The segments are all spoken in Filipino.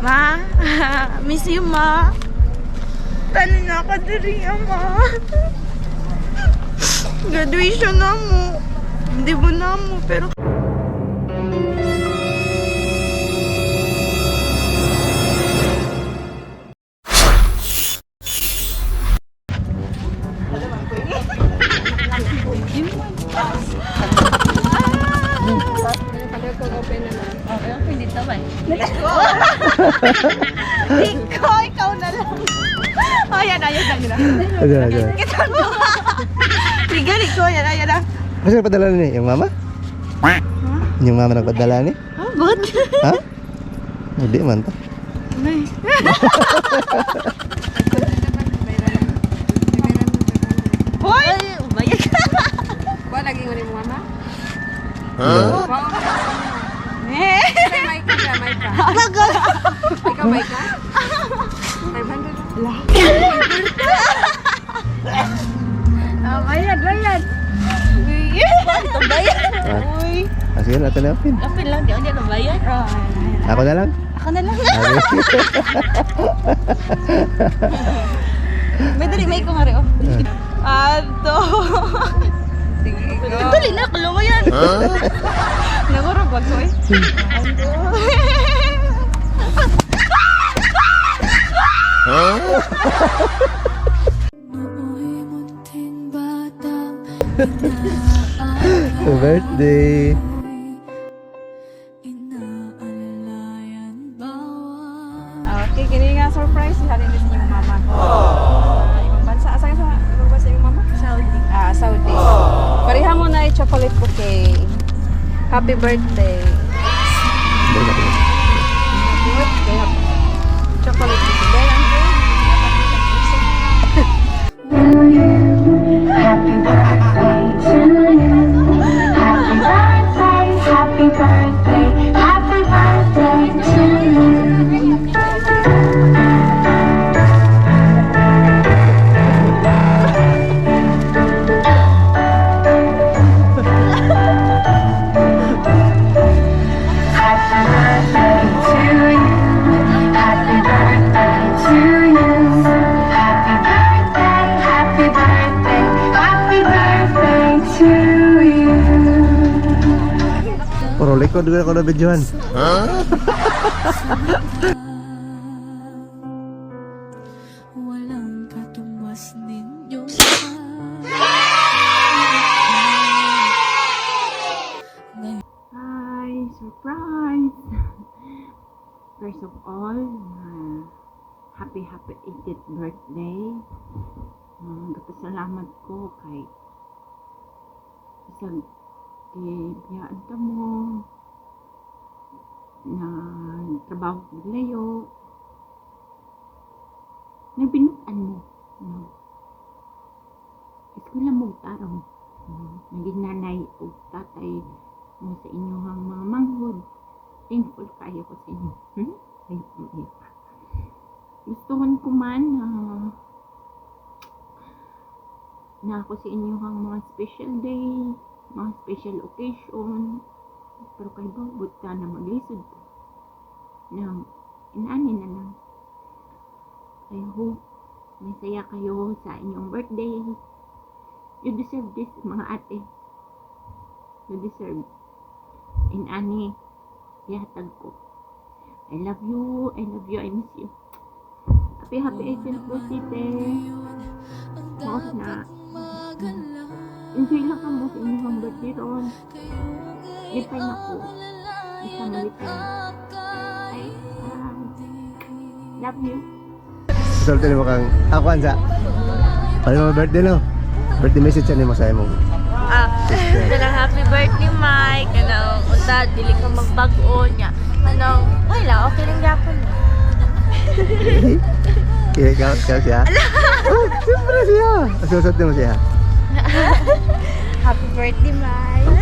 Ma, miss you, ma. Talo na ka diri, ma. Graduation na mo. Hindi mo na mo, pero... Ikaw na lang. Oh, yan na, yan na, yan na. Ayan, ayan. Kita mo. Sige, ikaw, yan na, yan na. Kasi nagpadala ni yung mama? Yung mama nagpadala ni? Oh, but? Ha? Hindi man to. Nay. Hoy! Umayag ka. Ba, lagi mo ni mama? Huh? May mic ka ba? Mic ka? Tagal. Ikaw mic ka? 500. Ah, bayad, bayad. Ito ba yan? Ah. Uy. Ah, sige, natin na pin. Kapil lang, di ako dyan nabayan. Ako na lang. Ako na lang. Okay. May dali, may ko nga rin. oh. Ato. Dali na, kalo mo yan. Nagurog wag ko eh. Batang birthday. Okay, kini nga surprise halin din sa inyong mama. Ah, ibang bansa. Asa ka sa ibang bansa yung mama? Saudi. Ah, Saudi. Pariha mo na yung chocolate bouquet. Happy birthday. Balik natin. Happy birthday. Chocolate bouquet. Puro likod ko na videohan. walang katumbas ninyong Hi, surprise! First of all, uh, happy happy 80th birthday. Um, salamat ko kay isang kibiyaan ka mo na trabaho layo na binutan mo. No? Eskwela mo tarong. No? Naging nanay o tatay mo sa inyong mga manghod. Thankful kayo ko sa inyo. Hmm? Ay, ay. Gustuhan ko man na na ako sa inyong mga special day, special occasion. Pero kay Bawbot ka na maglisod. Na inani na lang. I hope may saya kayo sa inyong birthday. You deserve this, mga ate. You deserve. In ani, ihatag ko. I love you, I love you, I miss you. Happy, happy 18th birthday. Lang ka mo sa inyong birthday ron. Lipay na ko. Isa. Ay, ah, love you. Resulta ni mo kang ako ansa. Paano mo birthday no? Birthday message yan mo sa mo. Ah, kanang happy birthday, Mike. Kanang, unta, dili ka magbago niya. Kanang, wala, okay lang yapon. Kaya ikaw siya? Oh, siyempre siya. Susot mo siya. Birthday, Mike.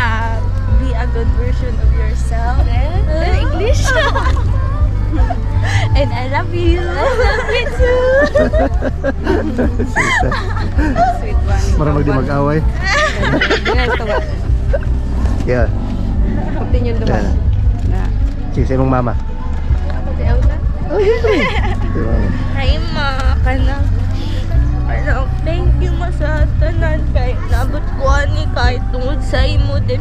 Ah, be a good version of yourself. Uh, English. And I love you. I love you too. Sweet one. Para magdi mag-away. Yeah. Continue naman. Birthday sa imong mama. Oh, siyempre. Di ba? Hi ma, kanang kanang thank you ma sa tanan kay nabot ko ani kahit tungod sa imo din.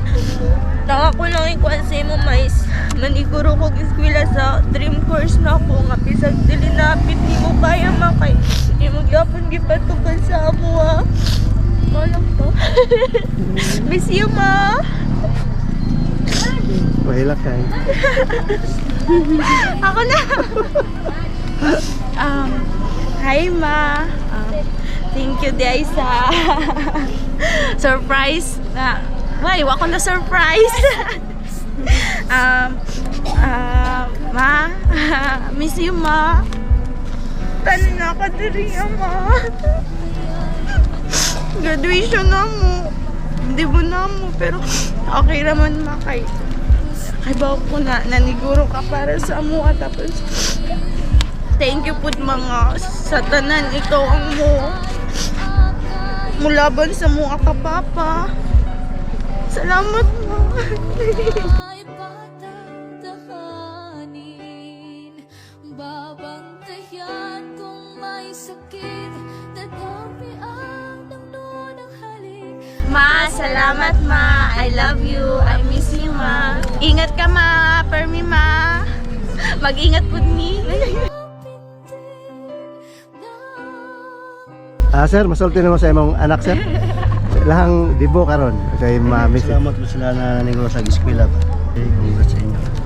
Naka ko lang ikuan sa imo mais. Maniguro ko eskwela sa dream course na ako nga bisag dili napit nimo kaya ma kay imo gyapon gipatugan sa amo ha. Walang to. Miss you ma. Mahilak ka. eh. Ako na. um, hi ma. Thank you day surprise na Why, wa na surprise. um, uh, ma, miss you ma. Tani na ka diri ma. Graduation na mo. Hindi mo na mo, pero okay naman ma kay ba ko na naniguro ka para sa amo at tapos thank you po mga sa tanan ikaw ang mo mulaban sa mga kapapa salamat mo ma salamat ma. I love you. I miss you ma. Ingat ka ma. Permi ma. Mag-ingat po ni Ah, sir, masulti naman sa imong anak, sir. Lahang dibo karon kay mami. Salamat po sila na naniguro sa eskwela ba. Okay, congrats sa inyo.